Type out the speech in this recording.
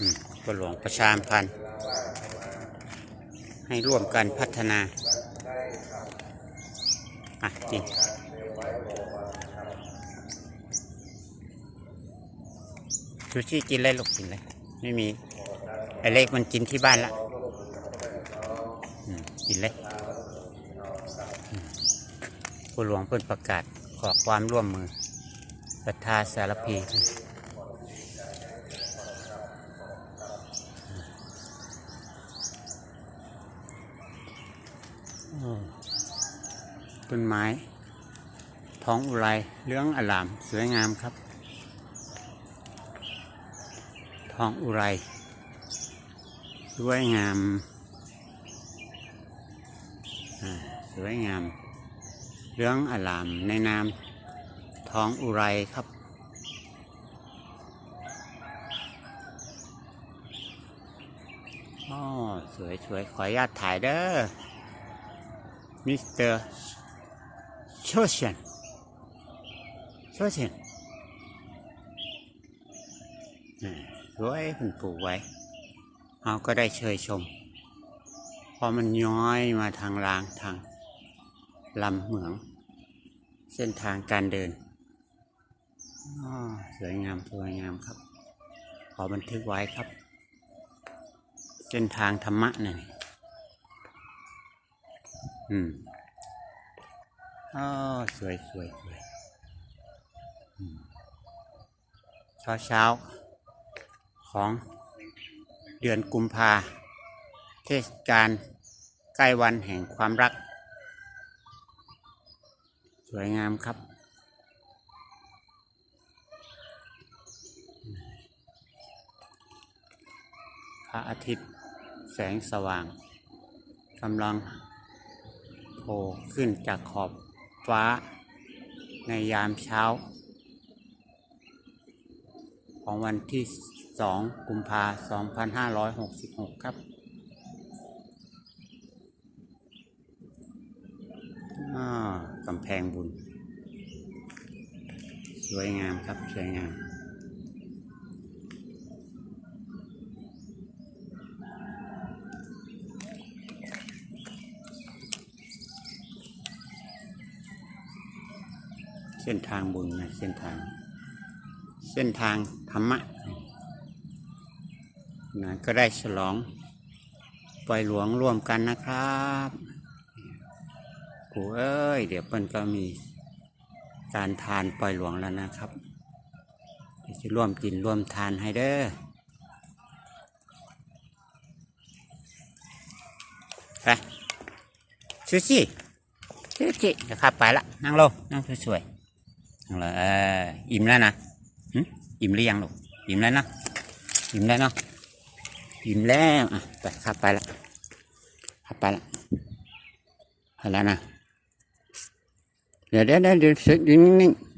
อืมกหลวงประชามพันธ์ให้ร่วมกันพัฒนา อะจริงชูชีกินเลยลูกกินเลย ไม่มี ไอเล็กมันกินที่บ้านละอืมกินเลยผู้หลวงเพิ่นประกาศขอความร่วมมือศรัทธาสารพี ต้นไม้ ท้องอุไรเหลืองอลาม สวยงามครับ ท้องอุไรสวยงามสวยงามเหลืองอลามในนามท้องอุไรครับอ๋อสวยสวยขออนุญาตถ่ายเด้อ มิสเตอร์โชเชนโชเชนสวยเพิ่นปลูกไว้เราก็ได้เชยชม พอมันย้อยมาทางรางทางลำเหมือง เส้นทางการเดินสวยงามสวยงามครับ ขอบันทึกไว้ครับ เส้นทางธรรมะนี่ อืมอ๋อสวยสวยสวยเช้าเช้าของเดือนกุมภาเทศกาลใกล้วันแห่งความรัก สวยงามครับ พระอาทิตย์แสงสว่างกำลัง ล่ขึ้นจากขอบฟ้าในยามเช้า ของวันที่ 2 กุมภาพันธ์2566 ครับกำแพงบุญ สวยงามครับ สวยงาม เส้นทางบุญนะเส้นทาง เส้นทางธรรมะนะก็ได้ฉลองปล่อยหลวงร่วมกันนะครับกูเอ้ย เดี๋ยวเปิ้นก็มีการทานปล่อยหลวงแล้วนะครับจะร่วมกินร่วมทานให้เด้อไปซูชิซูชินะครับไปละนั่งลงนั่งสวย เลยอออิ่มแล้วนะอิ่มหรือยังลูกอิ่มแล้วนะอิ่มแล้วเนาะอิ่มแล้วอะไปขับไปละขับไปละไปแล้วนะเดี๋ยวเดี๋ยวเดี๋ยวเดี๋ยวเดี๋ยวนิ่งๆ